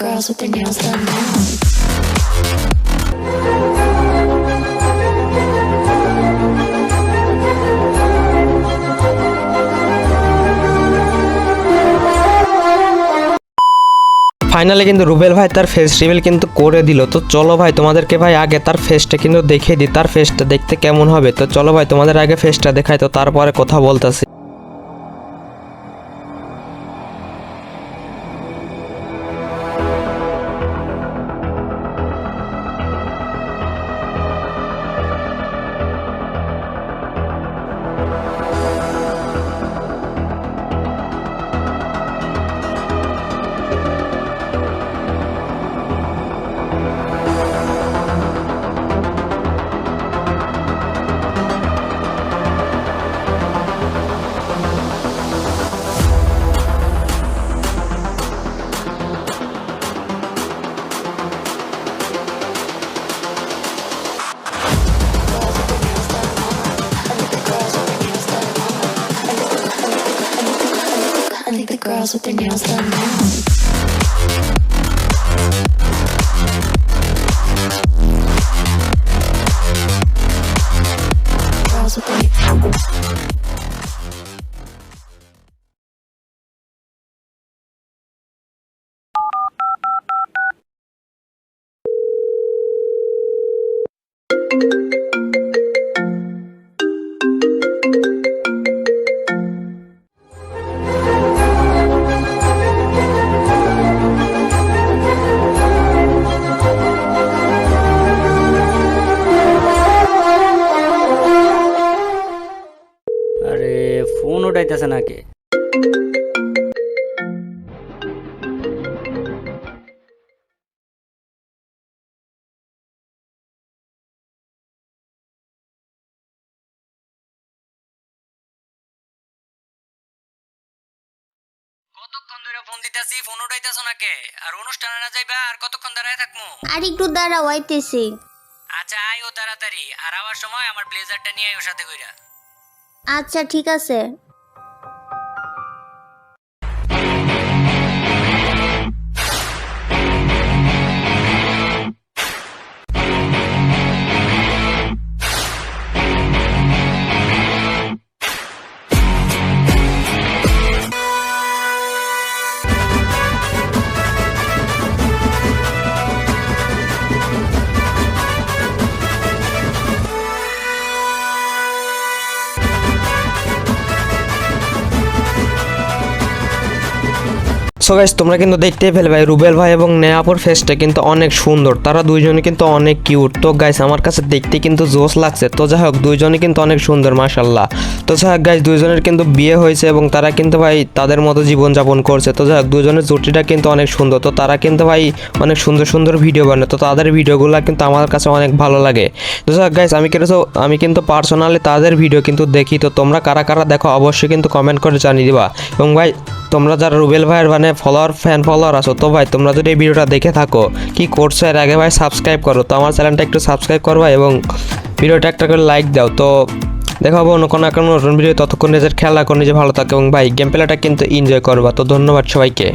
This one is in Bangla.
girls with their nails done. Finally কিন্তু রুবেল ভাই তার ফেস রিভিল কিন্তু করে দিল। তো চলো ভাই, তোমাদেরকে ভাই আগে তার ফেসটা কিন্তু দেখিয়ে দিই। তার ফেসটা দেখতে কেমন হবে? তো চলো ভাই, তোমাদের আগে ফেসটা দেখাই, তো তারপরে কথা বলতেছি। Girls with their nails done now. Girls with নাকি? কতক্ষণ ধরে ফোন দিতেছি? ফোন উঠাইতেছো নাকি? আর অনুষ্ঠানে না যাইবা? আর কতক্ষণ দাঁড়ায় থাকমু? আর একটু দাঁড়াও আইতেছি। আচ্ছা আইও তাড়াতাড়ি। আর আবার সময় আমার ব্লেজারটা নিয়ে সাথে কইরা। আচ্ছা ঠিক আছে। সো গাইস তোমরা কিন্তু দেখতেই পেলে ভাই, রুবেল ভাই এবং নেয়াপুর ফেসটা কিন্তু অনেক সুন্দর। তারা দুইজনে কিন্তু অনেক কিউট তো গাইস আমার কাছে দেখতে কিন্তু জোশ লাগছে। তো যাই হোক দুইজনে কিন্তু অনেক সুন্দর মাশাল্লাহ তো যাই হোক গাইস দুইজনের কিন্তু বিয়ে হয়েছে এবং তারা কিন্তু ভাই তাদের মতো জীবনযাপন করছে। তো যাই হোক দুজনের জুটিটা কিন্তু অনেক সুন্দর। তো তারা কিন্তু ভাই অনেক সুন্দর সুন্দর ভিডিও বানায়। তো তাদের ভিডিওগুলো কিন্তু আমার কাছে অনেক ভালো লাগে। তো যাই হোক গাইস আমি কিন্তু আমি কিন্তু পার্সোনালি তাদের ভিডিও কিন্তু দেখি। তো তোমরা কারা কারা দেখো, অবশ্যই কিন্তু কমেন্ট করে জানিয়ে দিবা। এবং ভাই তোমরা যারা রুবেল ভাইয়ের মানে ফলোয়ার ফ্যান ফলোয়ার আছো, তো ভাই তোমরা যদি এই ভিডিওটা দেখে থাকো, কি করছ এর আগে ভাই সাবস্ক্রাইব করো, তো আমার চ্যানেলটা একটু সাবস্ক্রাইব করবা এবং ভিডিওটা একটা করে লাইক দাও, তো দেখা দেখাবো অন্য কোনো একটা নতুন ভিডিও ততক্ষণ নিজের খেয়াল রাখো, নিজে ভালো থাকো এবং ভাই গেম প্লেটা কিন্তু এনজয় করবা, তো ধন্যবাদ সবাইকে।